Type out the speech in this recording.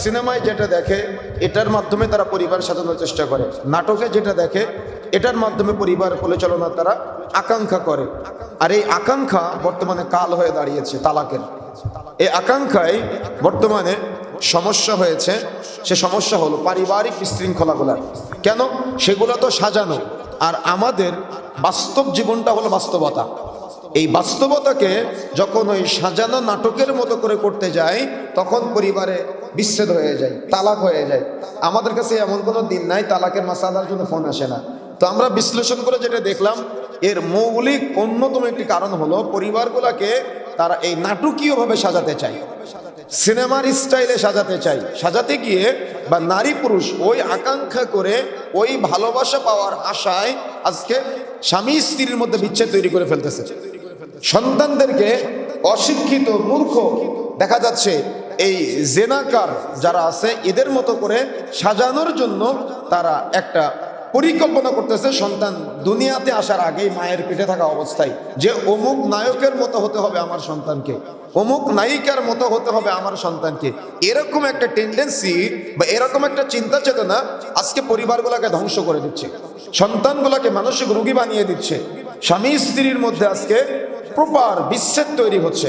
সিনেমায় যেটা দেখে, এটার মাধ্যমে তারা পরিবার সাজানোর চেষ্টা করে। নাটকে যেটা দেখে, এটার মাধ্যমে পরিবার পরিচালনা তারা আকাঙ্ক্ষা করে। আর এই আকাঙ্ক্ষা বর্তমানে কাল হয়ে দাঁড়িয়েছে তালাকের। এই আকাঙ্ক্ষায় বর্তমানে সমস্যা হয়েছে। সে সমস্যা হলো পারিবারিক বিশৃঙ্খলাগুলার কেন? সেগুলো তো সাজানো। আর আমাদের বাস্তব জীবনটা হলো বাস্তবতা। এই বাস্তবতাকে যখন ওই সাজানো নাটকের মতো করে করতে যায় তখন পরিবারে বিচ্ছেদ হয়ে যায়, তালাক হয়ে যায়। আমাদের কাছে এমন কোনো দিন নাই, তালাকের মাসালার জন্য ফোন আসে না। তো আমরা বিশ্লেষণ করে যেটা দেখলাম, এর মৌলিক অন্যতম একটি কারণ হলো পরিবারগুলোকে তারা এই নাটকীয়ভাবে সাজাতে চায়। সিনেমার স্টাইলে সাজাতে চাই সাজাতে গিয়ে বা নারী পুরুষ ওই আকাঙ্ক্ষা করে ওই ভালোবাসা পাওয়ার আশায় আজকে স্বামী স্ত্রীর মধ্যে বিচ্ছেদ তৈরি করে ফেলতেছে। সন্তানদেরকে অশিক্ষিত মূর্খ দেখা যাচ্ছে। এই জেনাকার যারা আছে, এদের মতো করে সাজানোর জন্য তারা একটা পরিকল্পনা করতেছে সন্তান দুনিয়াতে আসার আগেই মায়ের পেটে থাকা অবস্থায়। যে অমুক নায়কের মতো হতে হবে আমার সন্তানকে, অমুক নায়িকার মতো হতে হবে আমার সন্তানকে। এরকম একটা টেন্ডেন্সি বা এরকম একটা চিন্তা চেতনা আজকে পরিবারগুলোকে ধ্বংস করে দিচ্ছে। সন্তানগুলোকে মানসিক রোগী বানিয়ে দিচ্ছে। স্বামী স্ত্রীর মধ্যে আজকে প্রপার বিশ্বের তৈরি হচ্ছে।